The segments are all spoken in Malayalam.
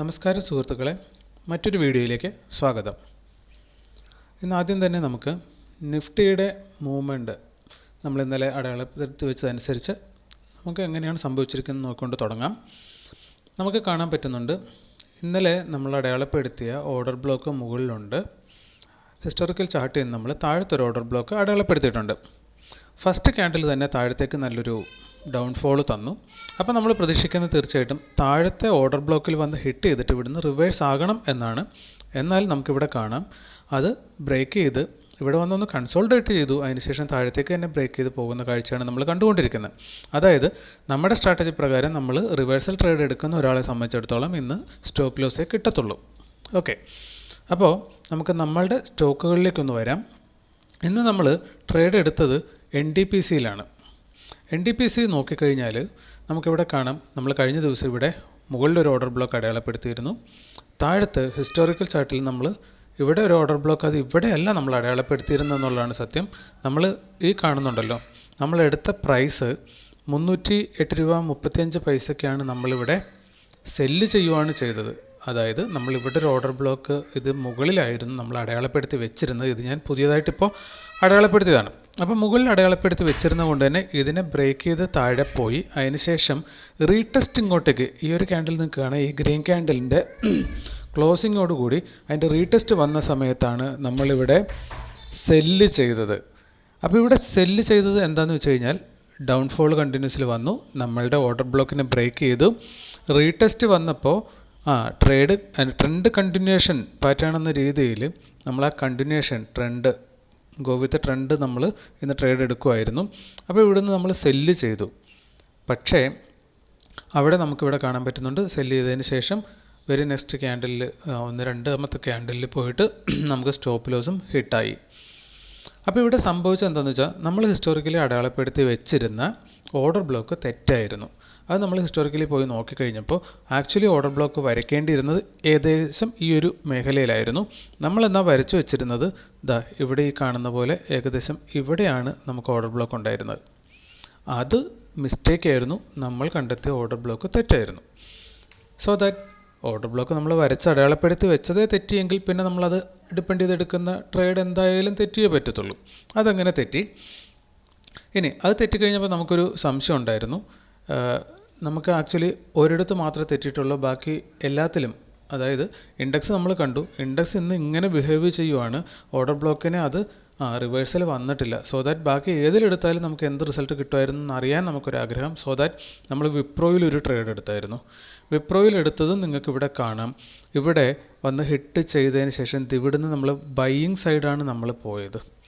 നമസ്കാരം സുഹൃത്തുക്കളെ മറ്റൊരു വീഡിയോയിലേക്ക് സ്വാഗതം. ഇന്ന് ആദ്യം തന്നെ നമുക്ക് നിഫ്റ്റിയുടെ മൂവ്മെന്റ് നമ്മൾ ഇന്നലെ അടയാളപ്പെടുത്തി വെച്ചതനുസരിച്ച് നമുക്ക് എങ്ങനെയാണ് സംഭവിച്ചിരിക്കുന്നത് നോക്കിക്കൊണ്ട് തുടങ്ങാം. നമുക്ക് കാണാൻ പറ്റുന്നുണ്ട് ഇന്നലെ നമ്മൾ അടയാളപ്പെടുത്തിയ ഓർഡർ ബ്ലോക്ക് മുകളിലുണ്ട്. ഹിസ്റ്റോറിക്കൽ ചാർട്ടിൽ നിന്ന് നമ്മൾ താഴത്തൊരു ഓർഡർ ബ്ലോക്ക് അടയാളപ്പെടുത്തിയിട്ടുണ്ട്. ഫസ്റ്റ് ക്യാൻഡിൽ തന്നെ താഴത്തേക്ക് നല്ലൊരു ഡൗൺഫോൾ തന്നു. അപ്പോൾ നമ്മൾ പ്രതീക്ഷിക്കുന്നത് തീർച്ചയായിട്ടും താഴത്തെ ഓർഡർ ബ്ലോക്കിൽ വന്ന് ഹിറ്റ് ചെയ്തിട്ട് ഇവിടുന്ന് റിവേഴ്സ് ആകണം എന്നാണ്. എന്നാൽ നമുക്കിവിടെ കാണാം. അത് ബ്രേക്ക് ചെയ്ത് ഇവിടെ വന്നൊന്ന് കൺസോൾട്ടേറ്റ് ചെയ്തു. അതിനുശേഷം താഴത്തേക്ക് തന്നെ ബ്രേക്ക് ചെയ്ത് പോകുന്ന കാഴ്ചയാണ് നമ്മൾ കണ്ടുകൊണ്ടിരിക്കുന്നത്. അതായത് നമ്മുടെ സ്ട്രാറ്റജി പ്രകാരം നമ്മൾ റിവേഴ്സൽ ട്രേഡ് എടുക്കുന്ന ഒരാളെ സംബന്ധിച്ചിടത്തോളം ഇന്ന് സ്റ്റോപ്പ് ലോസേ കിട്ടത്തുള്ളൂ. ഓക്കെ അപ്പോൾ നമുക്ക് നമ്മളുടെ സ്റ്റോക്കുകളിലേക്കൊന്ന് വരാം. ഇന്ന് നമ്മൾ ട്രേഡ് എടുത്തത് എൻ ഡി പി സിയിലാണ് എൻ ഡി പി സി നോക്കിക്കഴിഞ്ഞാൽ നമുക്കിവിടെ കാണാം. നമ്മൾ കഴിഞ്ഞ ദിവസം ഇവിടെ മുകളിലൊരു ഓർഡർ ബ്ലോക്ക് അടയാളപ്പെടുത്തിയിരുന്നു. താഴത്ത് ഹിസ്റ്റോറിക്കൽ ചാർട്ടിൽ നമ്മൾ ഇവിടെ ഒരു ഓർഡർ ബ്ലോക്ക് അത് ഇവിടെയല്ല നമ്മൾ അടയാളപ്പെടുത്തിയിരുന്നത് എന്നുള്ളതാണ് സത്യം. നമ്മൾ ഈ കാണുന്നുണ്ടല്ലോ. നമ്മൾ എടുത്ത പ്രൈസ് മുന്നൂറ്റി എട്ട് രൂപ മുപ്പത്തിയഞ്ച് പൈസയ്ക്കാണ് നമ്മളിവിടെ സെല്ല് ചെയ്യുവാണ് ചെയ്തത്. അതായത് നമ്മൾ ഇവിടെ ഒരു ഓർഡർ ബ്ലോക്ക് ഇത് മുകളിലായിരുന്നു നമ്മൾ അടയാളപ്പെടുത്തി വെച്ചിരുന്നത്. ഇത് ഞാൻ പുതിയതായിട്ടിപ്പോൾ അടയാളപ്പെടുത്തിയതാണ്. അപ്പോൾ മുകളിൽ അടയാളപ്പെടുത്തി വെച്ചിരുന്നത് കൊണ്ട് തന്നെ ഇതിനെ ബ്രേക്ക് ചെയ്ത് താഴെ പോയി. അതിനുശേഷം റീടെസ്റ്റ് ഇങ്ങോട്ടേക്ക് ഈ ഒരു ക്യാൻഡിൽ നിൽക്കുകയാണ് ഈ ഗ്രീൻ ക്യാൻഡലിന്റെ ക്ലോസിങ്ങോട് കൂടി അതിന്റെ റീടെസ്റ്റ് വന്ന സമയത്താണ് നമ്മളിവിടെ സെല്ല് ചെയ്തത്. അപ്പോൾ ഇവിടെ സെല്ല് ചെയ്തത് എന്താണെന്ന് വെച്ച് കഴിഞ്ഞാൽ ഡൗൺഫോൾ കണ്ടിന്യൂസിൽ വന്നു. നമ്മളുടെ ഓർഡർ ബ്ലോക്കിനെ ബ്രേക്ക് ചെയ്തു. റീടെസ്റ്റ് വന്നപ്പോൾ ആ ട്രേഡ് ട്രെൻഡ് കണ്ടിന്യൂഷൻ പാറ്റേൺ എന്ന രീതിയിൽ നമ്മൾ ആ കണ്ടിന്യൂഷൻ ട്രെൻഡ് ഗോവിത്ത് ട്രെൻഡ് നമ്മൾ ഇന്ന് ട്രേഡ് എടുക്കുമായിരുന്നു അപ്പോൾ ഇവിടുന്ന് നമ്മൾ സെല്ല് ചെയ്തു. പക്ഷേ അവിടെ നമുക്കിവിടെ കാണാൻ പറ്റുന്നുണ്ട് സെല്ല് ചെയ്തതിന് ശേഷം വെരി നെക്സ്റ്റ് ക്യാൻഡലിൽ ഒന്ന് രണ്ടാമത്തെ ക്യാൻഡലിൽ പോയിട്ട് നമുക്ക് സ്റ്റോപ്പ് ലോസും ഹിറ്റായി അപ്പോൾ ഇവിടെ സംഭവിച്ചത് എന്താണെന്ന് വെച്ചാൽ നമ്മൾ ഹിസ്റ്റോറിക്കലി അടയാളപ്പെടുത്തി വെച്ചിരുന്ന ഓർഡർ ബ്ലോക്ക് തെറ്റായിരുന്നു. അത് നമ്മൾ ഹിസ്റ്റോറിക്കലി പോയി നോക്കിക്കഴിഞ്ഞപ്പോൾ ആക്ച്വലി ഓർഡർ ബ്ലോക്ക് വരയ്ക്കേണ്ടിയിരുന്നത് ഏകദേശം ഈ ഒരു മേഖലയിലായിരുന്നു. നമ്മൾ എന്നാൽ വരച്ചു വെച്ചിരുന്നത്? ദാ ഇവിടെ ഈ കാണുന്ന പോലെ ഏകദേശം ഇവിടെയാണ് നമുക്ക് ഓർഡർ ബ്ലോക്ക് ഉണ്ടായിരുന്നത്. അത് മിസ്റ്റേക്ക് ആയിരുന്നു. നമ്മൾ കണ്ടെത്തിയ ഓർഡർ ബ്ലോക്ക് തെറ്റായിരുന്നു. സോ ദാറ്റ് ഓർഡർ ബ്ലോക്ക് നമ്മൾ വരച്ച് അടയാളപ്പെടുത്തി വെച്ചതേ തെറ്റിയെങ്കിൽ പിന്നെ നമ്മളത് ഡിപ്പെൻഡ് ചെയ്തെടുക്കുന്ന ട്രേഡ് എന്തായാലും തെറ്റിയേ പറ്റത്തുള്ളൂ. അതങ്ങനെ തെറ്റി. ഇനി അത് തെറ്റിക്കഴിഞ്ഞപ്പോൾ നമുക്കൊരു സംശയം ഉണ്ടായിരുന്നു. നമുക്ക് ആക്ച്വലി ഒരിടത്ത് മാത്രമേ തെറ്റിയിട്ടുള്ളൂ. ബാക്കി എല്ലാത്തിലും അതായത് ഇൻഡെക്സ് നമ്മൾ കണ്ടു. ഇൻഡെക്സ് ഇന്ന് ഇങ്ങനെ ബിഹേവ് ചെയ്യുവാണ്. ഓർഡർ ബ്ലോക്കിനെ അത് റിവേഴ്സൽ വന്നിട്ടില്ല. സോ ദാറ്റ് ബാക്കി ഏതിലെടുത്താലും നമുക്ക് എന്ത് റിസൾട്ട് കിട്ടുമായിരുന്നു എന്ന് അറിയാൻ നമുക്കൊരാഗ്രഹം. സോ ദാറ്റ് നമ്മൾ വിപ്രോയിൽ ഒരു ട്രേഡ് എടുത്തായിരുന്നു. വിപ്രോയിൽ എടുത്തതും നിങ്ങൾക്ക് ഇവിടെ കാണാം. ഇവിടെ വന്ന് ഹിറ്റ് ചെയ്തതിന് ശേഷം ഇവിടുന്ന് നമ്മൾ ബൈയിങ് സൈഡാണ് നമ്മൾ പോയത്.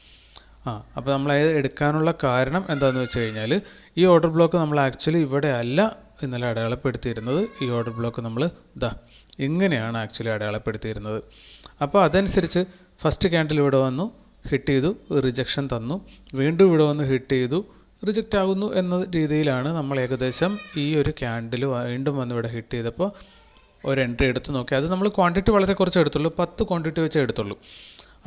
ആ അപ്പോൾ നമ്മൾ അത് എടുക്കാനുള്ള കാരണം എന്താണെന്ന് വെച്ച് കഴിഞ്ഞാൽ ഈ ഓർഡർ ബ്ലോക്ക് നമ്മൾ ആക്ച്വലി ഇവിടെ അല്ല ഇന്നലെ അടയാളപ്പെടുത്തിയിരുന്നത്. ഈ ഓർഡർ ബ്ലോക്ക് നമ്മൾ ഇതാ ഇങ്ങനെയാണ് ആക്ച്വലി അടയാളപ്പെടുത്തിയിരുന്നത്. അപ്പോൾ അതനുസരിച്ച് ഫസ്റ്റ് ക്യാൻഡിൽ ഇവിടെ വന്നു ഹിറ്റ് ചെയ്തു റിജക്ഷൻ തന്നു. വീണ്ടും ഇവിടെ വന്ന് ഹിറ്റ് ചെയ്തു റിജക്റ്റ് ആകുന്നു എന്ന രീതിയിലാണ് നമ്മൾ ഏകദേശം ഈ ഒരു ക്യാൻഡിൽ വീണ്ടും വന്ന് ഇവിടെ ഹിറ്റ് ചെയ്തപ്പോൾ ഒരു എൻട്രി എടുത്ത് നോക്കി. അത് നമ്മൾ ക്വാണ്ടിറ്റി വളരെ കുറച്ച് എടുത്തുള്ളൂ പത്ത് ക്വാണ്ടിറ്റി വെച്ചേ എടുത്തുള്ളൂ.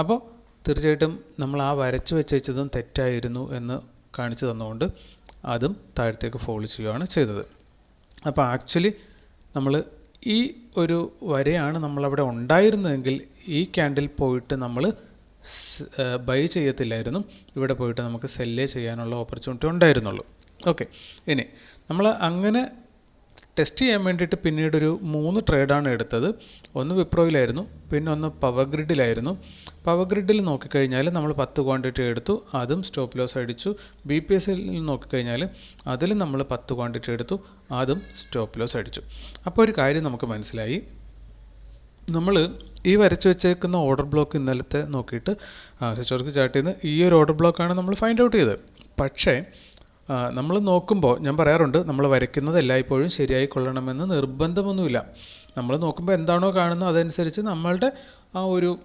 അപ്പോൾ തീർച്ചയായിട്ടും നമ്മൾ ആ വരച്ച് വെച്ചതും തെറ്റായിരുന്നു എന്ന് കാണിച്ചു തന്നുകൊണ്ട് അതും താഴത്തേക്ക് ഫോളോ ചെയ്യുകയാണ് ചെയ്തത്. അപ്പോൾ ആക്ച്വലി നമ്മൾ ഈ ഒരു വരയാണ് നമ്മളവിടെ ഉണ്ടായിരുന്നതെങ്കിൽ ഈ ക്യാൻഡിൽ പോയിട്ട് നമ്മൾ ബൈ ചെയ്യത്തില്ലായിരുന്നു. ഇവിടെ പോയിട്ട് നമുക്ക് സെല്ലേ ചെയ്യാനുള്ള ഓപ്പർച്യൂണിറ്റി ഉണ്ടായിരുന്നുള്ളൂ. ഓക്കെ ഇനി നമ്മൾ അങ്ങനെ ടെസ്റ്റ് ചെയ്യാൻ വേണ്ടിയിട്ട് പിന്നീട് ഒരു മൂന്ന് ട്രേഡാണ് എടുത്തത്. ഒന്ന് വിപ്രോയിലായിരുന്നു പിന്നെ ഒന്ന് പവർ ഗ്രിഡിലായിരുന്നു പവർ ഗ്രിഡിൽ നോക്കിക്കഴിഞ്ഞാൽ നമ്മൾ പത്ത് ക്വാണ്ടിറ്റി എടുത്തു അതും സ്റ്റോപ്പ് ലോസ് അടിച്ചു. ബി പി എസിൽ നോക്കിക്കഴിഞ്ഞാൽ അതിൽ നമ്മൾ പത്ത് ക്വാണ്ടിറ്റി എടുത്തു അതും സ്റ്റോപ്പ് ലോസ് അടിച്ചു. അപ്പോൾ ഒരു കാര്യം നമുക്ക് മനസ്സിലായി. നമ്മൾ ഈ വരച്ച് വെച്ചേക്കുന്ന ഓർഡർ ബ്ലോക്ക് ഇന്നലത്തെ നോക്കിയിട്ട് ഹിസ്റ്റോറിക്കൽ ചാർട്ടിൽ നിന്ന് ഈ ഒരു ഓർഡർ ബ്ലോക്കാണ് നമ്മൾ ഫൈൻഡ് ഔട്ട് ചെയ്തത്. പക്ഷേ നമ്മൾ നോക്കുമ്പോൾ ഞാൻ പറയാറുണ്ട് നമ്മൾ വരയ്ക്കുന്നത് എല്ലായ്പ്പോഴും ശരിയായി കൊള്ളണമെന്ന് നിർബന്ധമൊന്നുമില്ല. നമ്മൾ നോക്കുമ്പോൾ എന്താണോ കാണുന്നത് അതനുസരിച്ച് നമ്മളുടെ ആ ഒരു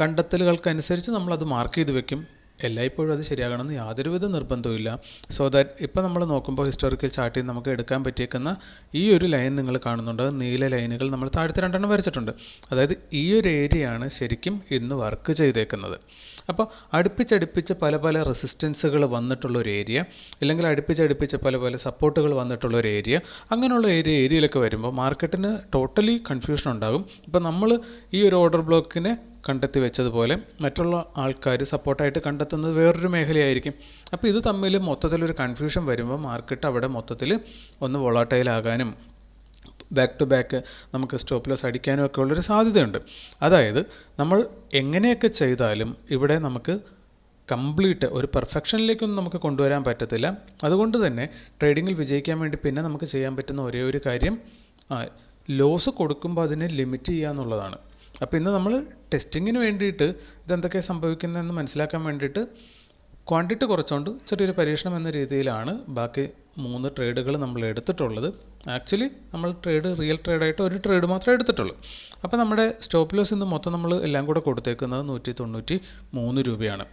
കണ്ടെത്തലുകൾക്കനുസരിച്ച് നമ്മളത് മാർക്ക് ചെയ്ത് വെക്കും. എല്ലായ്പ്പോഴും അത് ശരിയാകണമെന്ന് യാതൊരുവിധ നിർബന്ധവുമില്ല. സോ ദാറ്റ് ഇപ്പോൾ നമ്മൾ നോക്കുമ്പോൾ ഹിസ്റ്റോറിക്കൽ ചാർട്ടിൽ നമുക്ക് എടുക്കാൻ പറ്റിയേക്കുന്ന ഈ ഒരു ലൈൻ നിങ്ങൾ കാണുന്നുണ്ട്. നീല ലൈനുകൾ നമ്മൾ താഴത്തെ രണ്ടെണ്ണം വരച്ചിട്ടുണ്ട്. അതായത് ഈ ഒരു ഏരിയയാണ് ശരിക്കും ഇന്ന് വർക്ക് ചെയ്തേക്കുന്നത്. അപ്പോൾ അടുപ്പിച്ചടുപ്പിച്ച് പല പല റെസിസ്റ്റൻസുകൾ വന്നിട്ടുള്ള ഒരു ഏരിയ അല്ലെങ്കിൽ അടുപ്പിച്ചടുപ്പിച്ച് പല പല സപ്പോർട്ടുകൾ വന്നിട്ടുള്ള ഒരു ഏരിയ അങ്ങനെയുള്ള ഏരിയ ഏരിയയിലൊക്കെ വരുമ്പോൾ മാർക്കറ്റിന് ടോട്ടലി കൺഫ്യൂഷൻ ഉണ്ടാകും. ഇപ്പോൾ നമ്മൾ ഈ ഒരു ഓർഡർ ബ്ലോക്കിനെ കണ്ടെത്തി വെച്ചതുപോലെ മറ്റുള്ള ആൾക്കാർ സപ്പോർട്ടായിട്ട് കണ്ടെത്തുന്നത് വേറൊരു മേഖലയായിരിക്കും. അപ്പോൾ ഇത് തമ്മിൽ മൊത്തത്തിലൊരു കൺഫ്യൂഷൻ വരുമ്പോൾ മാർക്കറ്റ് അവിടെ മൊത്തത്തിൽ ഒന്ന് വോളാട്ടൈലാകാനും ബാക്ക് ടു ബാക്ക് നമുക്ക് സ്റ്റോപ്പ് ലോസ് അടിക്കാനും ഒക്കെ ഉള്ളൊരു സാധ്യതയുണ്ട്. അതായത് നമ്മൾ എങ്ങനെയൊക്കെ ചെയ്താലും ഇവിടെ നമുക്ക് കംപ്ലീറ്റ് ഒരു പെർഫെക്ഷനിലേക്കൊന്നും നമുക്ക് കൊണ്ടുവരാൻ പറ്റത്തില്ല. അതുകൊണ്ട് തന്നെ ട്രേഡിങ്ങിൽ വിജയിക്കാൻ വേണ്ടി പിന്നെ നമുക്ക് ചെയ്യാൻ പറ്റുന്ന ഒരേ ഒരു കാര്യം ലോസ് കൊടുക്കുമ്പോൾ അതിനെ ലിമിറ്റ് ചെയ്യുക എന്നുള്ളതാണ് അപ്പോൾ ഇന്ന് നമ്മൾ ടെസ്റ്റിങ്ങിന് വേണ്ടിയിട്ട് ഇതെന്തൊക്കെ സംഭവിക്കുന്നതെന്ന് മനസ്സിലാക്കാൻ വേണ്ടിയിട്ട് ക്വാണ്ടിറ്റി കുറച്ചുകൊണ്ട് ചെറിയൊരു പരീക്ഷണം എന്ന രീതിയിലാണ് ബാക്കി മൂന്ന് ട്രേഡുകൾ നമ്മൾ എടുത്തിട്ടുള്ളത്. ആക്ച്വലി നമ്മൾ ട്രേഡ് റിയൽ ട്രേഡായിട്ട് ഒരു ട്രേഡ് മാത്രമേ എടുത്തിട്ടുള്ളൂ. അപ്പോൾ നമ്മുടെ സ്റ്റോപ്പ് ലോസ് ഇന്ന് മൊത്തം നമ്മൾ എല്ലാം കൂടെ കൊടുത്തേക്കുന്നത് നൂറ്റി തൊണ്ണൂറ്റി മൂന്ന് രൂപയാണ്.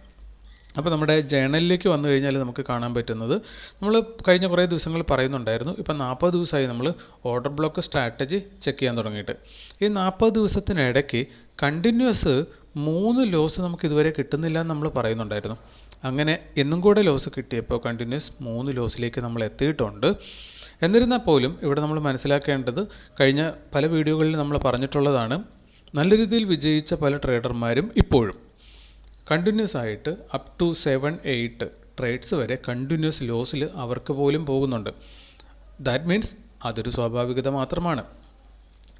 അപ്പോൾ നമ്മുടെ ജേണലിലേക്ക് വന്നു കഴിഞ്ഞാൽ നമുക്ക് കാണാൻ പറ്റുന്നത് നമ്മൾ കഴിഞ്ഞ കുറേ ദിവസങ്ങൾ പറയുന്നുണ്ടായിരുന്നു. ഇപ്പം നാൽപ്പത് ദിവസമായി നമ്മൾ ഓർഡർ ബ്ലോക്ക് സ്ട്രാറ്റജി ചെക്ക് ചെയ്യാൻ തുടങ്ങിയിട്ട്. ഈ നാൽപ്പത് ദിവസത്തിനിടയ്ക്ക് കണ്ടിന്യൂസ് മൂന്ന് ലോസ് നമുക്ക് ഇതുവരെ കിട്ടുന്നില്ല എന്ന് നമ്മൾ പറയുന്നുണ്ടായിരുന്നു. അങ്ങനെ എന്നും കൂടെ ലോസ് കിട്ടിയപ്പോൾ കണ്ടിന്യൂസ് മൂന്ന് ലോസിലേക്ക് നമ്മൾ എത്തിയിട്ടുണ്ട്. എന്നിരുന്നാൽ പോലും ഇവിടെ നമ്മൾ മനസ്സിലാക്കേണ്ടത് കഴിഞ്ഞ പല വീഡിയോകളിൽ നമ്മൾ പറഞ്ഞിട്ടുള്ളതാണ് നല്ല രീതിയിൽ വിജയിച്ച പല ട്രേഡർമാരും ഇപ്പോഴും. കണ്ടിന്യൂസ് ആയിട്ട് up to seven eight trades വരെ കണ്ടിന്യൂസ് ലോസിൽ അവർക്ക് പോലും പോകുന്നുണ്ട്. ദാറ്റ് മീൻസ് അതൊരു സ്വാഭാവികത മാത്രമാണ്.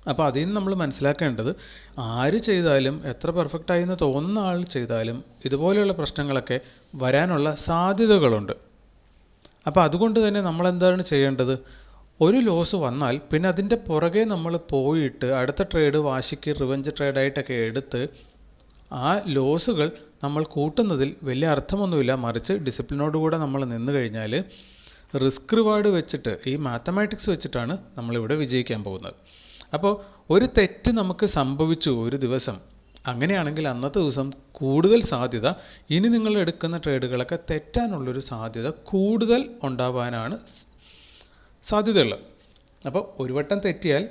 അപ്പോൾ അതിൽ നിന്ന് നമ്മൾ മനസ്സിലാക്കേണ്ടത് ആര് ചെയ്താലും എത്ര പെർഫെക്റ്റായി എന്ന് തോന്നുന്ന ആൾ ചെയ്താലും ഇതുപോലെയുള്ള പ്രശ്നങ്ങളൊക്കെ വരാനുള്ള സാധ്യതകളുണ്ട്. അപ്പോൾ അതുകൊണ്ട് തന്നെ നമ്മൾ എന്താണ് ചെയ്യേണ്ടത്? ഒരു ലോസ് വന്നാൽ പിന്നെ അതിന്റെ പുറകെ നമ്മൾ പോയിട്ട് അടുത്ത ട്രേഡ് വാശിക്ക് റിവഞ്ച് ട്രേഡായിട്ടൊക്കെ എടുത്ത് ആ ലോസുകൾ നമ്മൾ കൂട്ടുന്നതിൽ വലിയ അർത്ഥമൊന്നുമില്ല. മറിച്ച് ഡിസിപ്ലിനോടുകൂടെ നമ്മൾ നിന്ന് കഴിഞ്ഞാൽ റിസ്ക് റിവാർഡ് വെച്ചിട്ട് ഈ മാത്തമാറ്റിക്സ് വെച്ചിട്ടാണ് നമ്മളിവിടെ വിജയിക്കാൻ പോകുന്നത്. അപ്പോൾ ഒരു തെറ്റ് നമുക്ക് സംഭവിച്ചു ഒരു ദിവസം. അങ്ങനെയാണെങ്കിൽ അന്നത്തെ ദിവസം കൂടുതൽ സാധ്യത ഇനി നിങ്ങൾ എടുക്കുന്ന ട്രേഡുകളൊക്കെ തെറ്റാനുള്ളൊരു സാധ്യത കൂടുതൽ ഉണ്ടാവാനാണ് സാധ്യതയുള്ളത്. അപ്പോൾ ഒരു വട്ടം തെറ്റിയാൽ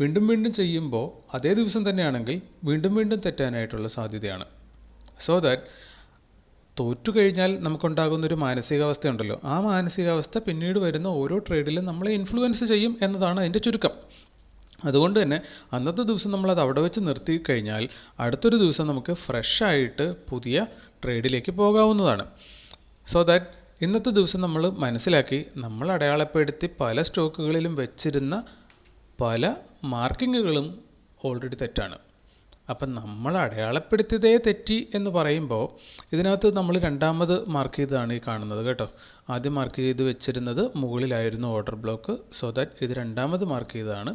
വീണ്ടും വീണ്ടും ചെയ്യുമ്പോൾ അതേ ദിവസം തന്നെയാണെങ്കിൽ വീണ്ടും വീണ്ടും തെറ്റാനായിട്ടുള്ള സാധ്യതയാണ്. സോ ദാറ്റ് തോറ്റു കഴിഞ്ഞാൽ നമുക്കുണ്ടാകുന്ന ഒരു മാനസികാവസ്ഥയുണ്ടല്ലോ. ആ മാനസികാവസ്ഥ പിന്നീട് വരുന്ന ഓരോ ട്രേഡിലും നമ്മളെ ഇൻഫ്ലുവൻസ് ചെയ്യും എന്നതാണ് അതിന്റെ ചുരുക്കം. അതുകൊണ്ട് തന്നെ അന്നത്തെ ദിവസം നമ്മളത് അവിടെ വെച്ച് നിർത്തി കഴിഞ്ഞാൽ അടുത്തൊരു ദിവസം നമുക്ക് ഫ്രഷായിട്ട് പുതിയ ട്രേഡിലേക്ക് പോകാവുന്നതാണ്. സോ ദാറ്റ് ഇന്നത്തെ ദിവസം നമ്മൾ മനസ്സിലാക്കി നമ്മൾ അടയാളപ്പെടുത്തി പല സ്റ്റോക്കുകളിലും വെച്ചിരുന്ന പല മാർക്കിങ്ങുകളും ഓൾറെഡി തെറ്റാണ്. അപ്പം നമ്മൾ അടയാളപ്പെടുത്തിയതേ തെറ്റി എന്ന് പറയുമ്പോൾ ഇതിനകത്ത് നമ്മൾ രണ്ടാമത് മാർക്ക് ചെയ്തതാണ് ഈ കാണുന്നത് കേട്ടോ. ആദ്യം മാർക്ക് ചെയ്ത് വെച്ചിരുന്നത് മുകളിലായിരുന്നു ഓർഡർ ബ്ലോക്ക് സോ ദാറ്റ് ഇത് രണ്ടാമത് മാർക്ക് ചെയ്തതാണ്.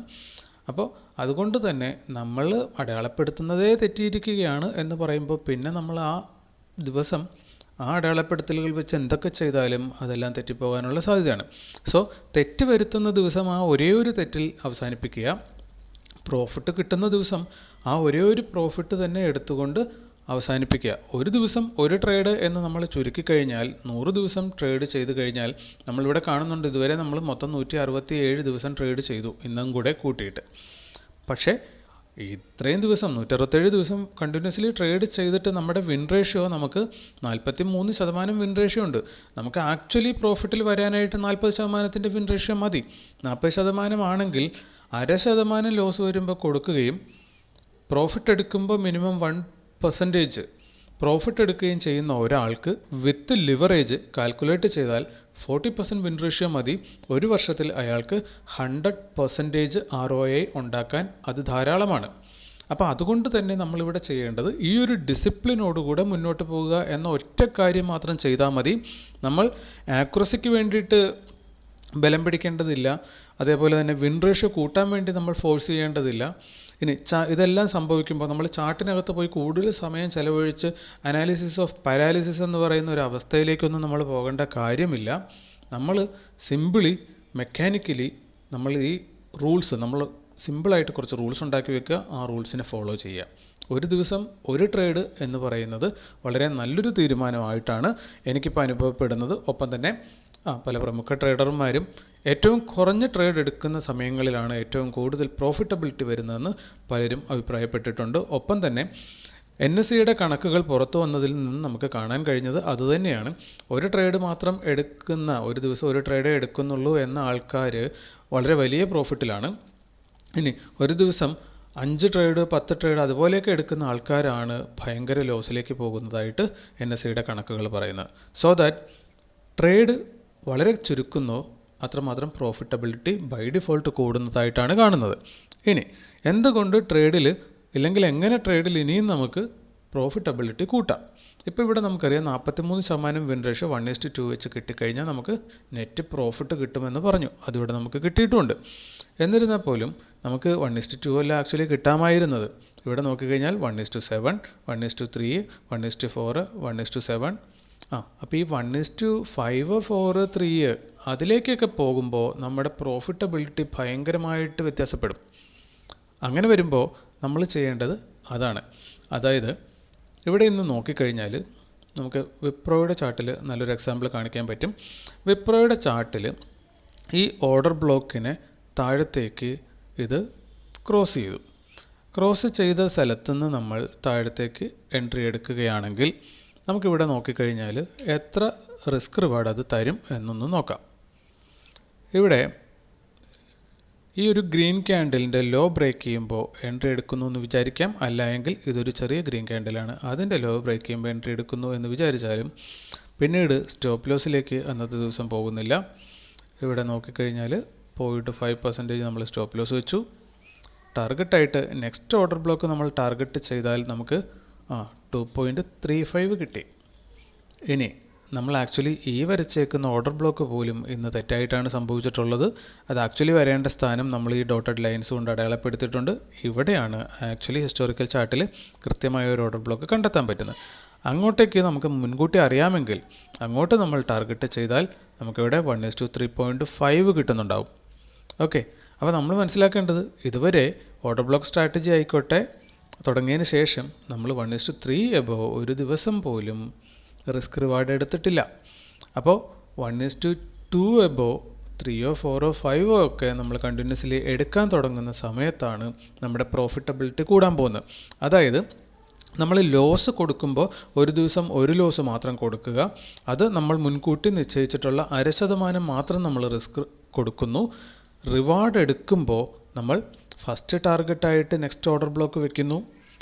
അപ്പോൾ അതുകൊണ്ട് തന്നെ നമ്മൾ അടയാളപ്പെടുത്തുന്നതേ തെറ്റിയിരിക്കുകയാണ് എന്ന് പറയുമ്പോൾ പിന്നെ നമ്മൾ ആ ദിവസം ആ അടയാളപ്പെടുത്തലുകൾ വെച്ച് എന്തൊക്കെ ചെയ്താലും അതെല്ലാം തെറ്റിപ്പോകാനുള്ള സാധ്യതയാണ്. സോ തെറ്റ് വരുത്തുന്ന ദിവസം ആ ഒരേ ഒരു തെറ്റിൽ അവസാനിപ്പിക്കുക. പ്രോഫിറ്റ് കിട്ടുന്ന ദിവസം ആ ഒരേ ഒരു പ്രോഫിറ്റ് തന്നെ എടുത്തുകൊണ്ട് അവസാനിപ്പിക്കുക. ഒരു ദിവസം ഒരു ട്രേഡ് എന്ന് നമ്മൾ ചുരുക്കി കഴിഞ്ഞാൽ നൂറ് ദിവസം ട്രേഡ് ചെയ്ത് കഴിഞ്ഞാൽ നമ്മളിവിടെ കാണുന്നുണ്ട് ഇതുവരെ നമ്മൾ മൊത്തം നൂറ്റി അറുപത്തി ഏഴ് ദിവസം ട്രേഡ് ചെയ്തു ഇന്നും കൂടെ കൂട്ടിയിട്ട്. പക്ഷേ ഇത്രയും ദിവസം നൂറ്ററുപത്തേഴ് ദിവസം കണ്ടിന്യൂസ്ലി ട്രേഡ് ചെയ്തിട്ട് നമ്മുടെ വിൻ റേഷ്യോ നമുക്ക് നാൽപ്പത്തി മൂന്ന് ശതമാനം വിൻ റേഷ്യോ ഉണ്ട്. നമുക്ക് ആക്ച്വലി പ്രോഫിറ്റിൽ വരാനായിട്ട് നാൽപ്പത് ശതമാനത്തിന്റെ വിൻ റേഷ്യോ മതി. നാൽപ്പത് ശതമാനമാണെങ്കിൽ അര ശതമാനം ലോസ് വരുമ്പോൾ കൊടുക്കുകയും പ്രോഫിറ്റ് എടുക്കുമ്പോൾ മിനിമം വൺ പെർസെന്റേജ് പ്രോഫിറ്റ് എടുക്കുകയും ചെയ്യുന്ന ഒരാൾക്ക് വിത്ത് ലിവറേജ് കാൽക്കുലേറ്റ് ചെയ്താൽ ഫോർട്ടി പെർസെന്റ് വിൻ റേഷ്യോ മതി. ഒരു വർഷത്തിൽ അയാൾക്ക് hundred percentage R O I ഉണ്ടാക്കാൻ അത് ധാരാളമാണ്. അപ്പോൾ അതുകൊണ്ട് തന്നെ നമ്മളിവിടെ ചെയ്യേണ്ടത് ഈ ഒരു ഡിസിപ്ലിനോടുകൂടെ മുന്നോട്ട് പോകുക എന്ന ഒറ്റ കാര്യം മാത്രം ചെയ്താൽ മതി. നമ്മൾ ആക്യുറസിക്ക് വേണ്ടിയിട്ട് ബലം പിടിക്കേണ്ടതില്ല. അതേപോലെ തന്നെ വിൻ റേഷ്യോ കൂട്ടാൻ വേണ്ടി നമ്മൾ ഫോഴ്സ് ചെയ്യേണ്ടതില്ല. ഇനി ചാ ഇതെല്ലാം സംഭവിക്കുമ്പോൾ നമ്മൾ ചാർട്ടിനകത്ത് പോയി കൂടുതൽ സമയം ചെലവഴിച്ച് അനാലിസിസ് ഓഫ് പാരാലിസിസ് എന്ന് പറയുന്ന ഒരു അവസ്ഥയിലേക്കൊന്നും നമ്മൾ പോകേണ്ട കാര്യമില്ല. നമ്മൾ സിമ്പിളി മെക്കാനിക്കലി നമ്മൾ ഈ റൂൾസ് നമ്മൾ സിമ്പിളായിട്ട് കുറച്ച് റൂൾസ് ഉണ്ടാക്കി വെക്കുക ആ റൂൾസിനെ ഫോളോ ചെയ്യുക. ഒരു ദിവസം ഒരു ട്രേഡ് എന്ന് പറയുന്നത് വളരെ നല്ലൊരു തീരുമാനമായിട്ടാണ് എനിക്കിപ്പോൾ അനുഭവപ്പെടുന്നത്. ഒപ്പം തന്നെ ആ പല പ്രമുഖ ട്രേഡർമാരും ഏറ്റവും കുറഞ്ഞ ട്രേഡ് എടുക്കുന്ന സമയങ്ങളിലാണ് ഏറ്റവും കൂടുതൽ പ്രോഫിറ്റബിലിറ്റി വരുന്നതെന്ന് പലരും അഭിപ്രായപ്പെട്ടിട്ടുണ്ട്. ഒപ്പം തന്നെ എൻ എസ് സിയുടെ കണക്കുകൾ പുറത്തു വന്നതിൽ നിന്ന് നമുക്ക് കാണാൻ കഴിഞ്ഞത് അതുതന്നെയാണ്. ഒരു ട്രേഡ് മാത്രം എടുക്കുന്ന ഒരു ദിവസം ഒരു ട്രേഡേ എടുക്കുന്നുള്ളൂ എന്ന ആൾക്കാർ വളരെ വലിയ പ്രോഫിറ്റിലാണ് ഇനി ഒരു ദിവസം അഞ്ച് ട്രേഡ് പത്ത് ട്രേഡ് അതുപോലെയൊക്കെ എടുക്കുന്ന ആൾക്കാരാണ് ഭയങ്കര ലോസിലേക്ക് പോകുന്നതായിട്ട് എൻ എസ് സിയുടെ കണക്കുകൾ പറയുന്നത്. സോ ദാറ്റ് ട്രേഡ് വളരെ ചുരുക്കുന്നോ. അത്രമാത്രം പ്രോഫിറ്റബിലിറ്റി ബൈ ഡിഫോൾട്ട് കൂടുന്നതായിട്ടാണ് കാണുന്നത്. ഇനി എന്തുകൊണ്ട് ട്രേഡിൽ ഇല്ലെങ്കിൽ എങ്ങനെ ട്രേഡിൽ ഇനിയും നമുക്ക് പ്രോഫിറ്റബിലിറ്റി കൂട്ടാം? ഇപ്പോൾ ഇവിടെ നമുക്കറിയാം നാൽപ്പത്തിമൂന്ന് ശതമാനം win ratio one is to two വെച്ച് കിട്ടിക്കഴിഞ്ഞാൽ നമുക്ക് നെറ്റ് പ്രോഫിറ്റ് കിട്ടുമെന്ന് പറഞ്ഞു. അതിവിടെ നമുക്ക് കിട്ടിയിട്ടുമുണ്ട് എന്നിരുന്നാൽ പോലും നമുക്ക് വൺ ഇസ്റ്റ് ടു അല്ല ആക്ച്വലി കിട്ടാമായിരുന്നത്. ഇവിടെ നോക്കിക്കഴിഞ്ഞാൽ one is to seven one is to three one is to four one is to seven ആ അപ്പോൾ ഈ one is to five four three അതിലേക്കൊക്കെ പോകുമ്പോൾ നമ്മുടെ പ്രോഫിറ്റബിലിറ്റി ഭയങ്കരമായിട്ട് വ്യത്യാസപ്പെടും. അങ്ങനെ വരുമ്പോൾ നമ്മൾ ചെയ്യേണ്ടത് അതാണ്. അതായത് ഇവിടെ ഇന്ന് നോക്കിക്കഴിഞ്ഞാൽ നമുക്ക് വിപ്രോയുടെ ചാർട്ടിൽ നല്ലൊരു എക്സാമ്പിൾ കാണിക്കാൻ പറ്റും. വിപ്രോയുടെ ചാർട്ടിൽ ഈ ഓർഡർ ബ്ലോക്കിനെ താഴത്തേക്ക് ഇത് ക്രോസ് ചെയ്തു. ക്രോസ് ചെയ്ത സ്ഥലത്തുനിന്ന് നമ്മൾ താഴത്തേക്ക് എൻട്രി എടുക്കുകയാണെങ്കിൽ നമുക്കിവിടെ നോക്കിക്കഴിഞ്ഞാൽ എത്ര റിസ്ക് റിവാർഡ് അത് തരും എന്നൊന്ന് നോക്കാം. ഇവിടെ ഈ ഒരു ഗ്രീൻ ക്യാൻഡലിന്റെ ലോ ബ്രേക്ക് ചെയ്യുമ്പോൾ എൻട്രി എടുക്കുന്നു എന്ന് വിചാരിക്കാം. അല്ല എങ്കിൽ ഇതൊരു ചെറിയ ഗ്രീൻ ക്യാൻഡലാണ്. അതിന്റെ ലോ ബ്രേക്ക് ചെയ്യുമ്പോൾ എൻട്രി എടുക്കുന്നു എന്ന് വിചാരിച്ചാലും പിന്നീട് സ്റ്റോപ്പ് ലോസിലേക്ക് അന്നത്തെ ദിവസം പോകുന്നില്ല. ഇവിടെ നോക്കിക്കഴിഞ്ഞാൽ പോയിട്ട് ഫൈവ് പെർസെന്റേജ് നമ്മൾ സ്റ്റോപ്പ് ലോസ് വെച്ചു. ടാർഗറ്റായിട്ട് നെക്സ്റ്റ് ഓർഡർ ബ്ലോക്ക് നമ്മൾ ടാർഗറ്റ് ചെയ്താൽ നമുക്ക് ആ ടു പോയിന്റ് ത്രീ ഫൈവ് കിട്ടി. ഇനി നമ്മൾ ആക്ച്വലി ഈ വരച്ചേക്കുന്ന ഓർഡർ ബ്ലോക്ക് പോലും ഇന്ന് തെറ്റായിട്ടാണ് സംഭവിച്ചിട്ടുള്ളത്. അത് ആക്ച്വലി വരേണ്ട സ്ഥാനം നമ്മൾ ഈ ഡോട്ടഡ് ലൈൻസ് കൊണ്ട് അടയാളപ്പെടുത്തിയിട്ടുണ്ട്. ഇവിടെയാണ് ആക്ച്വലി ഹിസ്റ്റോറിക്കൽ ചാർട്ടിൽ കൃത്യമായ ഒരു ഓർഡർ ബ്ലോക്ക് കണ്ടെത്താൻ പറ്റുന്നത്. അങ്ങോട്ടേക്ക് നമുക്ക് മുൻകൂട്ടി അറിയാമെങ്കിൽ അങ്ങോട്ട് നമ്മൾ ടാർഗറ്റ് ചെയ്താൽ നമുക്കിവിടെ one is to three point five കിട്ടുന്നുണ്ടാവും. Okay അപ്പോൾ നമ്മൾ മനസ്സിലാക്കേണ്ടത് ഇതുവരെ ഓർഡർ ബ്ലോക്ക് സ്ട്രാറ്റജി ആയിക്കോട്ടെ തുടങ്ങിയതിന് ശേഷം നമ്മൾ one is to three above ഒരു ദിവസം പോലും റിസ്ക് റിവാർഡ് എടുത്തിട്ടില്ല. അപ്പോൾ one is to two above ത്രീയോ ഫോറോ ഫൈവോ ഒക്കെ നമ്മൾ കണ്ടിന്യൂസ്ലി എടുക്കാൻ തുടങ്ങുന്ന സമയത്താണ് നമ്മുടെ പ്രോഫിറ്റബിലിറ്റി കൂടാൻ പോകുന്നത്. അതായത് നമ്മൾ ലോസ് കൊടുക്കുമ്പോൾ ഒരു ദിവസം ഒരു ലോസ് മാത്രം കൊടുക്കുക. അത് നമ്മൾ മുൻകൂട്ടി നിശ്ചയിച്ചിട്ടുള്ള അര ശതമാനം മാത്രം നമ്മൾ റിസ്ക് കൊടുക്കുന്നു. റിവാർഡ് എടുക്കുമ്പോൾ നമ്മൾ ഫസ്റ്റ് ടാർഗറ്റായിട്ട് നെക്സ്റ്റ് ഓർഡർ ബ്ലോക്ക് വെക്കുന്നു.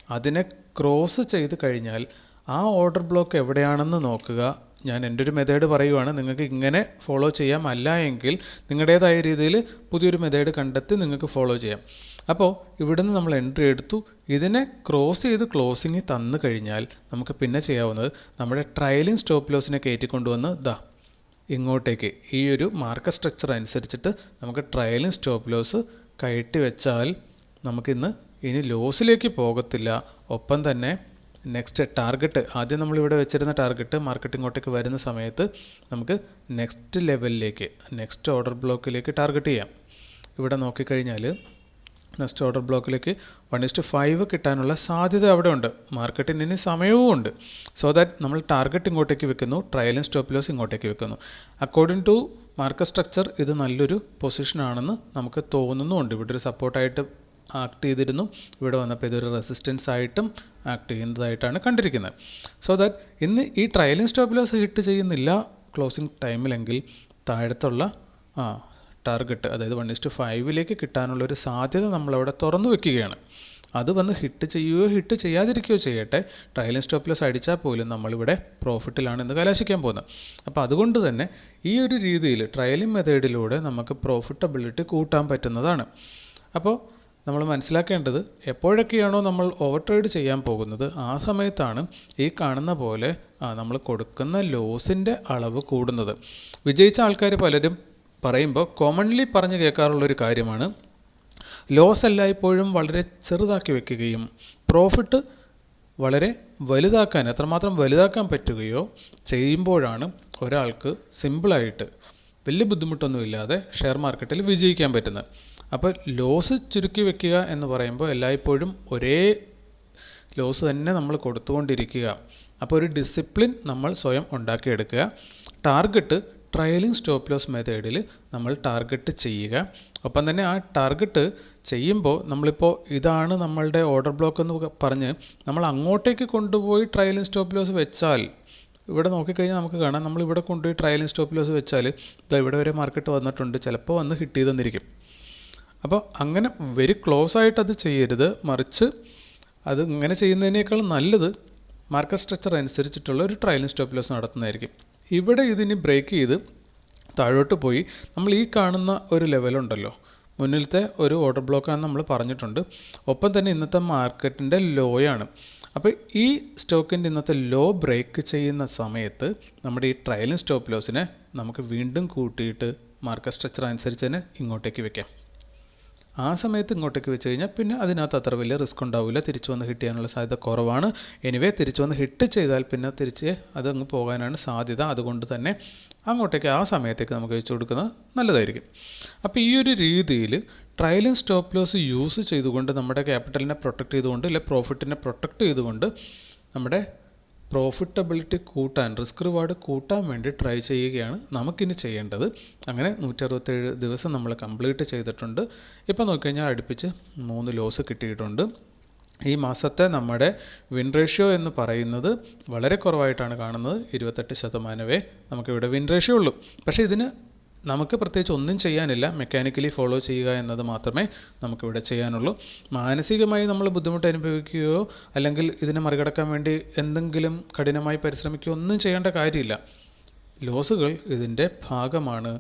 അതിനെ ക്രോസ് ചെയ്ത് കഴിഞ്ഞാൽ ആ ഓർഡർ ബ്ലോക്ക് എവിടെയാണെന്ന് നോക്കുക. ഞാൻ എന്റെ ഒരു മെത്തേഡ് പറയുവാണ്. നിങ്ങൾക്ക് ഇങ്ങനെ ഫോളോ ചെയ്യാം. അല്ല എങ്കിൽ നിങ്ങളുടേതായ രീതിയിൽ പുതിയൊരു മെത്തേഡ് കണ്ടെത്തി നിങ്ങൾക്ക് ഫോളോ ചെയ്യാം. അപ്പോൾ ഇവിടുന്ന് നമ്മൾ എൻട്രി എടുത്തു. ഇതിനെ ക്രോസ് ചെയ്ത് ക്ലോസിങ് തന്നു കഴിഞ്ഞാൽ നമുക്ക് പിന്നെ ചെയ്യാവുന്നത് നമ്മുടെ ട്രയലിംഗ് സ്റ്റോപ്പ് ലോസിനെ കയറ്റിക്കൊണ്ടുവന്ന് ദാ ഇങ്ങോട്ടേക്ക് ഈ ഒരു മാർക്കറ്റ് സ്ട്രക്ചർ അനുസരിച്ചിട്ട് നമുക്ക് ട്രയലിംഗ് സ്റ്റോപ്പ് ലോസ് കയറ്റി വെച്ചാൽ നമുക്കിന്ന് ഇനി ലോസിലേക്ക് പോകത്തില്ല. ഒപ്പം തന്നെ നെക്സ്റ്റ് ടാർഗറ്റ് ആദ്യം നമ്മളിവിടെ വെച്ചിരുന്ന ടാർഗറ്റ് മാർക്കറ്റ് ഇങ്ങോട്ടേക്ക് വരുന്ന സമയത്ത് നമുക്ക് നെക്സ്റ്റ് ലെവലിലേക്ക് നെക്സ്റ്റ് ഓർഡർ ബ്ലോക്കിലേക്ക് ടാർഗറ്റ് ചെയ്യാം. ഇവിടെ നോക്കിക്കഴിഞ്ഞാൽ നെക്സ്റ്റ് ഓർഡർ ബ്ലോക്കിലേക്ക് വൺ ഇസ്റ്റ് ഫൈവ് കിട്ടാനുള്ള സാധ്യത അവിടെ ഉണ്ട് മാർക്കറ്റിന് ഇനി സമയവും ഉണ്ട്. സോ ദാറ്റ് നമ്മൾ ടാർഗറ്റ് ഇങ്ങോട്ടേക്ക് വെക്കുന്നു ട്രയലും സ്റ്റോപ്പ് ലോസ് ഇങ്ങോട്ടേക്ക് വെക്കുന്നു. അക്കോർഡിംഗ് ടു മാർക്കറ്റ് സ്ട്രക്ചർ ഇത് നല്ലൊരു പൊസിഷനാണെന്ന് നമുക്ക് തോന്നുന്നുണ്ട്. ഇവിടെ ഒരു സപ്പോർട്ടായിട്ട് ആക്ട് ചെയ്തിരുന്നു. ഇവിടെ വന്നപ്പോൾ ഇതൊരു റെസിസ്റ്റൻസ് ആയിട്ടും ആക്ട് ചെയ്യുന്നതായിട്ടാണ് കണ്ടിരിക്കുന്നത്. സോ ദാറ്റ് ഇന്ന് ഈ ട്രയലിംഗ് സ്റ്റോപ്പ് ലോസ് ഹിറ്റ് ചെയ്യുന്നില്ല. ക്ലോസിംഗ് ടൈമിലെങ്കിൽ താഴത്തുള്ള ആ ടാർഗറ്റ് അതായത് വൺ ഇസ്റ്റ് ഫൈവിലേക്ക് കിട്ടാനുള്ള ഒരു സാധ്യത നമ്മളവിടെ തുറന്നു വെക്കുകയാണ്. അത് വന്ന് ഹിറ്റ് ചെയ്യുകയോ ഹിറ്റ് ചെയ്യാതിരിക്കുകയോ ചെയ്യട്ടെ ട്രയലിംഗ് സ്റ്റോപ്പ് ലോസ് അടിച്ചാൽ പോലും നമ്മളിവിടെ പ്രോഫിറ്റിലാണ് ഇന്ന് കലാശിക്കാൻ പോകുന്നത്. അപ്പോൾ അതുകൊണ്ട് തന്നെ ഈ ഒരു രീതിയിൽ ട്രയലിംഗ് മെത്തേഡിലൂടെ നമുക്ക് പ്രോഫിറ്റബിലിറ്റി കൂട്ടാൻ പറ്റുന്നതാണ്. അപ്പോൾ നമ്മൾ മനസ്സിലാക്കേണ്ടത് എപ്പോഴൊക്കെയാണോ നമ്മൾ ഓവർ ട്രേഡ് ചെയ്യാൻ പോകുന്നത് ആ സമയത്താണ് ഈ കാണുന്ന പോലെ നമ്മൾ കൊടുക്കുന്ന ലോസിന്റെ അളവ് കൂടുന്നത്. വിജയിച്ച ആൾക്കാർ പലരും പറയുമ്പോൾ കോമൺലി പറഞ്ഞു കേൾക്കാറുള്ളൊരു കാര്യമാണ് ലോസ് എല്ലായ്പ്പോഴും വളരെ ചെറുതാക്കി വെക്കുകയും പ്രോഫിറ്റ് വളരെ വലുതാക്കാൻ എത്രമാത്രം വലുതാക്കാൻ പറ്റുകയോ ചെയ്യുമ്പോഴാണ് ഒരാൾക്ക് സിമ്പിളായിട്ട് വലിയ ബുദ്ധിമുട്ടൊന്നുമില്ലാതെ ഷെയർ മാർക്കറ്റിൽ വിജയിക്കാൻ പറ്റുന്നത്. അപ്പോൾ ലോസ് ചുരുക്കി വെക്കുക എന്ന് പറയുമ്പോൾ എല്ലായ്പ്പോഴും ഒരേ ലോസ് തന്നെ നമ്മൾ കൊടുത്തുകൊണ്ടിരിക്കുക. അപ്പോൾ ഒരു ഡിസിപ്ലിൻ നമ്മൾ സ്വയം ഉണ്ടാക്കിയെടുക്കുക. ടാർഗറ്റ് ട്രയലിംഗ് സ്റ്റോപ്പ് ലോസ് മെത്തേഡിൽ നമ്മൾ ടാർഗറ്റ് ചെയ്യുക. ഒപ്പം തന്നെ ആ ടാർഗറ്റ് ചെയ്യുമ്പോൾ നമ്മളിപ്പോൾ ഇതാണ് നമ്മളുടെ ഓർഡർ ബ്ലോക്ക് എന്ന് പറഞ്ഞ് നമ്മൾ അങ്ങോട്ടേക്ക് കൊണ്ടുപോയി ട്രയലിംഗ് സ്റ്റോപ്പ് ലോസ് വെച്ചാൽ ഇവിടെ നോക്കിക്കഴിഞ്ഞാൽ നമുക്ക് കാണാം നമ്മൾ ഇവിടെ കൊണ്ടുപോയി ട്രയലിംഗ് സ്റ്റോപ്പ് ലോസ് വെച്ചാൽ ഇതാ ഇവിടെ വരെ മാർക്കറ്റ് വന്നിട്ടുണ്ട് ചിലപ്പോൾ വന്ന് ഹിറ്റ് ചെയ്തെന്നിരിക്കും അപ്പോൾ അങ്ങനെ വെരി ക്ലോസ് ആയിട്ട് അത് ചെയ്യരുത്. മറിച്ച് അത് ഇങ്ങനെ ചെയ്യുന്നതിനേക്കാൾ നല്ലത് മാർക്കറ്റ് സ്ട്രക്ചർ അനുസരിച്ചിട്ടുള്ള ഒരു ട്രയലിംഗ് സ്റ്റോപ്പ് ലോസ് നടത്തുന്നതായിരിക്കും. ഇവിടെ ഇതിന് ബ്രേക്ക് ചെയ്ത് താഴോട്ട് പോയി നമ്മൾ ഈ കാണുന്ന ഒരു ലെവലുണ്ടല്ലോ മുന്നിലത്തെ ഒരു ഓർഡർ ബ്ലോക്കാണെന്ന് നമ്മൾ പറഞ്ഞിട്ടുണ്ട്. ഒപ്പം തന്നെ ഇന്നത്തെ മാർക്കറ്റിന്റെ ലോയാണ് അപ്പോൾ ഈ സ്റ്റോക്കിന്റെ ഇന്നത്തെ ലോ ബ്രേക്ക് ചെയ്യുന്ന സമയത്ത് നമ്മുടെ ഈ ട്രയലും സ്റ്റോപ്പ് ലോസിനെ നമുക്ക് വീണ്ടും കൂട്ടിയിട്ട് മാർക്കറ്റ് സ്ട്രക്ചർ അനുസരിച്ച് തന്നെ ഇങ്ങോട്ടേക്ക് വെക്കാം. ആ സമയത്ത് ഇങ്ങോട്ടേക്ക് വെച്ച് കഴിഞ്ഞാൽ പിന്നെ അതിനകത്ത് അത്ര വലിയ റിസ്ക് ഉണ്ടാവില്ല. തിരിച്ചു വന്ന് ഹിറ്റ് ചെയ്യാനുള്ള സാധ്യത കുറവാണ്. എനിവേ തിരിച്ചു വന്ന് ഹിറ്റ് ചെയ്താൽ പിന്നെ തിരിച്ച് അത് അങ്ങ് പോകാനാണ് സാധ്യത. അതുകൊണ്ട് തന്നെ അങ്ങോട്ടേക്ക് ആ സമയത്തേക്ക് നമുക്ക് വെച്ച് കൊടുക്കുന്നത് നല്ലതായിരിക്കും. അപ്പോൾ ഈ ഒരു രീതിയിൽ ട്രയലിങ് സ്റ്റോപ്പ് ലോസ് യൂസ് ചെയ്തുകൊണ്ട് നമ്മുടെ ക്യാപിറ്റലിനെ പ്രൊട്ടക്റ്റ് ചെയ്തുകൊണ്ട് അല്ലെ പ്രോഫിറ്റിനെ പ്രൊട്ടക്റ്റ് ചെയ്തുകൊണ്ട് നമ്മുടെ പ്രോഫിറ്റബിലിറ്റി കൂട്ടാൻ റിസ്ക് റിവാർഡ് കൂട്ടാൻ വേണ്ടി ട്രൈ ചെയ്യുകയാണ് നമുക്കിനി ചെയ്യേണ്ടത്. അങ്ങനെ നൂറ്ററുപത്തേഴ് ദിവസം നമ്മൾ കംപ്ലീറ്റ് ചെയ്തിട്ടുണ്ട്. ഇപ്പോൾ നോക്കിക്കഴിഞ്ഞാൽ അടുപ്പിച്ച് മൂന്ന് ലോസ് കിട്ടിയിട്ടുണ്ട്. ഈ മാസത്തെ നമ്മുടെ വിൻ റേഷ്യോ എന്ന് പറയുന്നത് വളരെ കുറവായിട്ടാണ് കാണുന്നത്. ഇരുപത്തെട്ട് ശതമാനമേ നമുക്കിവിടെ വിൻ റേഷ്യോ ഉള്ളൂ. പക്ഷേ ഇതിന് നമുക്ക് പ്രത്യേകിച്ച് ഒന്നും ചെയ്യാനില്ല. മെക്കാനിക്കലി ഫോളോ ചെയ്യുക എന്നത് മാത്രമേ നമുക്കിവിടെ ചെയ്യാനുള്ളൂ. മാനസികമായി നമ്മൾ ബുദ്ധിമുട്ട് അനുഭവിക്കുകയോ അല്ലെങ്കിൽ ഇതിനെ മറികടക്കാൻ വേണ്ടി എന്തെങ്കിലും കഠിനമായി പരിശ്രമിക്കുകയോ ഒന്നും ചെയ്യേണ്ട കാര്യമില്ല. ലോസുകൾ ഇതിന്റെ ഭാഗമാണ്.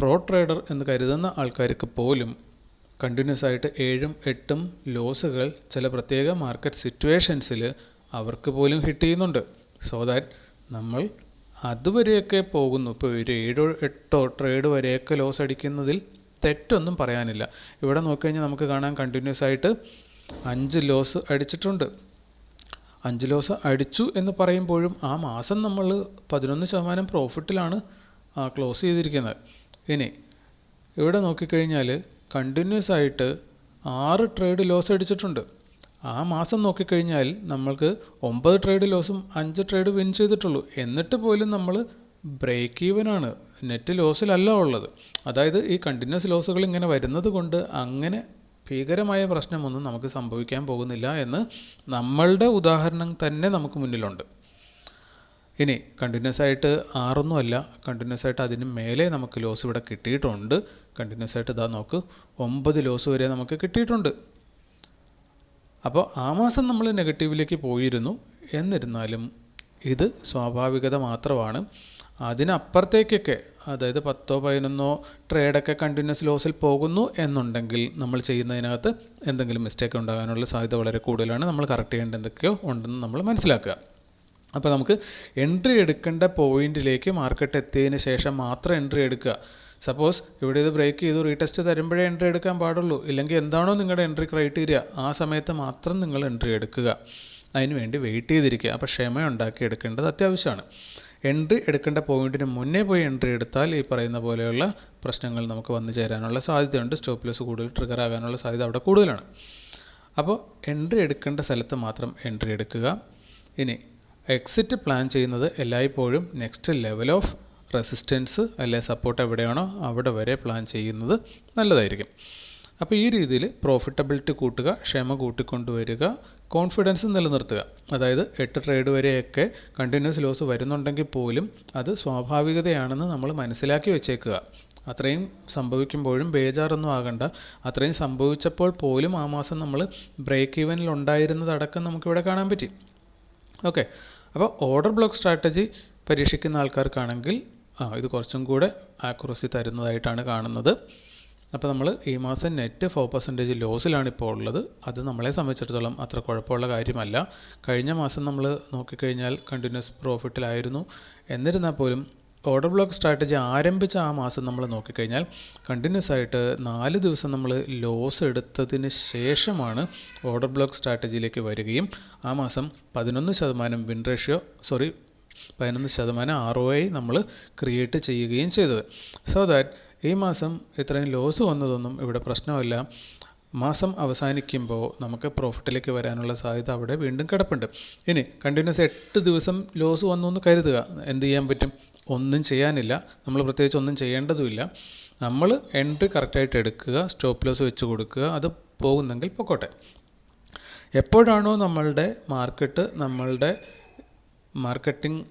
പ്രോ ട്രേഡർ എന്ന് കരുതുന്ന ആൾക്കാർക്ക് പോലും കണ്ടിന്യൂസ് ആയിട്ട് ഏഴും എട്ടും ലോസുകൾ ചില പ്രത്യേക മാർക്കറ്റ് സിറ്റുവേഷൻസിൽ അവർക്ക് പോലും ഹിറ്റ് ചെയ്യുന്നുണ്ട്. സോ ദാറ്റ് നമ്മൾ അതുവരെയൊക്കെ പോകുന്നു. ഇപ്പോൾ ഒരു ഏഴോ എട്ടോ ട്രേഡ് വരെയൊക്കെ ലോസ് അടിക്കുന്നതിൽ തെറ്റൊന്നും പറയാനില്ല. ഇവിടെ നോക്കിക്കഴിഞ്ഞാൽ നമുക്ക് കാണാൻ കണ്ടിന്യൂസ് ആയിട്ട് അഞ്ച് ലോസ് അടിച്ചിട്ടുണ്ട്. അഞ്ച് ലോസ് അടിച്ചു എന്ന് പറയുമ്പോഴും ആ മാസം നമ്മൾ പതിനൊന്ന് ശതമാനം പ്രോഫിറ്റിലാണ് ക്ലോസ് ചെയ്തിരിക്കുന്നത്. ഇനി ഇവിടെ നോക്കിക്കഴിഞ്ഞാൽ കണ്ടിന്യൂസ് ആയിട്ട് ആറ് ട്രേഡ് ലോസ് അടിച്ചിട്ടുണ്ട്. ആ മാസം നോക്കിക്കഴിഞ്ഞാൽ നമ്മൾക്ക് ഒമ്പത് ട്രേഡ് ലോസും അഞ്ച് ട്രേഡ് വിൻ ചെയ്തിട്ടുള്ളൂ. എന്നിട്ട് പോലും നമ്മൾ ബ്രേക്ക് ഈവനാണ് നെറ്റ് ലോസിലല്ല ഉള്ളത്. അതായത് ഈ കണ്ടിന്യൂസ് ലോസുകൾ ഇങ്ങനെ വരുന്നത് കൊണ്ട് അങ്ങനെ ഭീകരമായ പ്രശ്നമൊന്നും നമുക്ക് സംഭവിക്കാൻ പോകുന്നില്ല എന്ന് നമ്മളുടെ ഉദാഹരണം തന്നെ നമുക്ക് മുന്നിലുണ്ട്. ഇനി കണ്ടിന്യൂസ് ആയിട്ട് ആറൊന്നും അല്ല. കണ്ടിന്യൂസ് ആയിട്ട് അതിന് മേലെ നമുക്ക് ലോസ് ഇവിടെ കിട്ടിയിട്ടുണ്ട്. കണ്ടിന്യൂസ് ആയിട്ട് ഇതാ നോക്ക്. ഒമ്പത് ലോസ് വരെ നമുക്ക് കിട്ടിയിട്ടുണ്ട്. അപ്പോൾ ആ മാസം നമ്മൾ നെഗറ്റീവിലേക്ക് പോയിരുന്നു. എന്നിരുന്നാലും ഇത് സ്വാഭാവികത മാത്രമാണ്. അതിനപ്പുറത്തേക്കൊക്കെ അതായത് പത്തോ പതിനൊന്നോ ട്രേഡൊക്കെ കണ്ടിന്യൂസ് ലോസിൽ പോകുന്നു എന്നുണ്ടെങ്കിൽ നമ്മൾ ചെയ്യുന്നതിനകത്ത് എന്തെങ്കിലും മിസ്റ്റേക്ക് ഉണ്ടാകാനുള്ള സാധ്യത വളരെ കൂടുതലാണ്. നമ്മൾ കറക്റ്റ് ചെയ്യേണ്ട എന്തൊക്കെയോ ഉണ്ടെന്ന് നമ്മൾ മനസ്സിലാക്കുക. അപ്പോൾ നമുക്ക് എൻട്രി എടുക്കേണ്ട പോയിന്റിലേക്ക് മാർക്കറ്റ് എത്തിയതിന് ശേഷം മാത്രം എൻട്രി എടുക്കുക. സപ്പോസ് ഇവിടെ ഇത് ബ്രേക്ക് ചെയ്തു റീടെസ്റ്റ് തരുമ്പോഴേ എൻട്രി എടുക്കാൻ പാടുള്ളൂ. ഇല്ലെങ്കിൽ എന്താണോ നിങ്ങളുടെ എൻട്രി ക്രൈറ്റീരിയ ആ സമയത്ത് മാത്രം നിങ്ങൾ എൻട്രി എടുക്കുക. അതിന് വേണ്ടി വെയിറ്റ് ചെയ്തിരിക്കുക. അപ്പോൾ ക്ഷമ ഉണ്ടാക്കി എടുക്കേണ്ടത് അത്യാവശ്യമാണ്. എൻട്രി എടുക്കേണ്ട പോയിന്റിന് മുന്നേ പോയി എൻട്രി എടുത്താൽ ഈ പറയുന്ന പോലെയുള്ള പ്രശ്നങ്ങൾ നമുക്ക് വന്നു ചേരാനുള്ള സാധ്യതയുണ്ട്. സ്റ്റോപ്പ് ലോസ് കൂടുതൽ ട്രിഗർ ആകാനുള്ള സാധ്യത അവിടെ കൂടുതലാണ്. അപ്പോൾ എൻട്രി എടുക്കേണ്ട സ്ഥലത്ത് മാത്രം എൻട്രി എടുക്കുക. ഇനി എക്സിറ്റ് പ്ലാൻ ചെയ്യുന്നത് എല്ലായ്പ്പോഴും നെക്സ്റ്റ് ലെവൽ ഓഫ് റെസിസ്റ്റൻസ് അല്ലെ സപ്പോർട്ട് എവിടെയാണോ അവിടെ വരെ പ്ലാൻ ചെയ്യുന്നത് നല്ലതായിരിക്കും. അപ്പോൾ ഈ രീതിയിൽ പ്രോഫിറ്റബിലിറ്റി കൂട്ടുക ക്ഷമ കൂട്ടിക്കൊണ്ടുവരിക കോൺഫിഡൻസ് നിലനിർത്തുക. അതായത് എട്ട് ട്രേഡ് വരെയൊക്കെ കണ്ടിന്യൂസ് ലോസ് വരുന്നുണ്ടെങ്കിൽ പോലും അത് സ്വാഭാവികതയാണെന്ന് നമ്മൾ മനസ്സിലാക്കി വെച്ചേക്കുക. അത്രയും സംഭവിക്കുമ്പോഴും ബേജാറൊന്നും ആകണ്ട. അത്രയും സംഭവിച്ചപ്പോൾ പോലും ആ മാസം നമ്മൾ ബ്രേക്ക് ഈവനിൽ ഉണ്ടായിരുന്നതടക്കം നമുക്കിവിടെ കാണാൻ പറ്റി. ഓക്കെ അപ്പോൾ ഓർഡർ ബ്ലോക്ക് സ്ട്രാറ്റജി പരീക്ഷിക്കുന്ന ആൾക്കാർക്കാണെങ്കിൽ ആ ഇത് കുറച്ചും കൂടെ ആക്യുറസി തരുന്നതായിട്ടാണ് കാണുന്നത്. അപ്പോൾ നമ്മൾ ഈ മാസം നെറ്റ് ഫോർ പെർസെന്റേജ് ലോസിലാണ് ഇപ്പോൾ ഉള്ളത്. അത് നമ്മളെ സംബന്ധിച്ചിടത്തോളം അത്ര കുഴപ്പമുള്ള കാര്യമല്ല. കഴിഞ്ഞ മാസം നമ്മൾ നോക്കിക്കഴിഞ്ഞാൽ കണ്ടിന്യൂസ് പ്രോഫിറ്റിലായിരുന്നു എന്നിരുന്നാൽ പോലും ഓർഡർ ബ്ലോക്ക് സ്ട്രാറ്റജി ആരംഭിച്ച ആ മാസം നമ്മൾ നോക്കിക്കഴിഞ്ഞാൽ കണ്ടിന്യൂസ് ആയിട്ട് നാല് ദിവസം നമ്മൾ ലോസ് എടുത്തതിന് ശേഷമാണ് ഓർഡർ ബ്ലോക്ക് സ്ട്രാറ്റജിയിലേക്ക് വരികയും ആ മാസം പതിനൊന്ന് ശതമാനം വിൻ റേഷ്യോ സോറി പതിനൊന്ന് ശതമാനം ആർ ഒ ഐ നമ്മൾ ക്രിയേറ്റ് ചെയ്യുകയും ചെയ്തത്. സോ ദാറ്റ് ഈ മാസം ഇത്രയും ലോസ് വന്നതൊന്നും ഇവിടെ പ്രശ്നമല്ല. മാസം അവസാനിക്കുമ്പോൾ നമുക്ക് പ്രോഫിറ്റിലേക്ക് വരാനുള്ള സാധ്യത അവിടെ വീണ്ടും കിടപ്പുണ്ട്. ഇനി കണ്ടിന്യൂസ് എട്ട് ദിവസം ലോസ് വന്നു എന്ന് കരുതുക. എന്ത് ചെയ്യാൻ പറ്റും? ഒന്നും ചെയ്യാനില്ല. നമ്മൾ പ്രത്യേകിച്ച് ഒന്നും ചെയ്യേണ്ടതുമില്ല. നമ്മൾ എൻട്രി കറക്റ്റായിട്ട് എടുക്കുക സ്റ്റോപ്പ് ലോസ് വെച്ച് കൊടുക്കുക അത് പോകുന്നെങ്കിൽ പൊക്കോട്ടെ. എപ്പോഴാണോ നമ്മളുടെ മാർക്കറ്റ് നമ്മളുടെ മാർക്കറ്റിംഗ്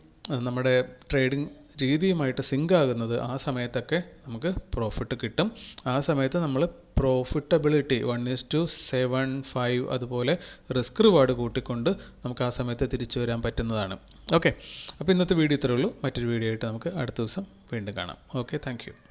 നമ്മുടെ ട്രേഡിംഗ് രീതിയുമായിട്ട് സിങ്ക് ആകുന്നത് ആ സമയത്തൊക്കെ നമുക്ക് പ്രോഫിറ്റ് കിട്ടും. ആ സമയത്ത് നമ്മൾ profitability one is to seven five അതുപോലെ റിസ്ക് റിവാർഡ് കൂട്ടിക്കൊണ്ട് നമുക്ക് ആ സമയത്ത് തിരിച്ചു വരാൻ പറ്റുന്നതാണ്. ഓക്കെ അപ്പോൾ ഇന്നത്തെ വീഡിയോ ഇത്രയേ ഉള്ളൂ. മറ്റൊരു വീഡിയോ ആയിട്ട് നമുക്ക് അടുത്ത ദിവസം വീണ്ടും കാണാം. Okay thank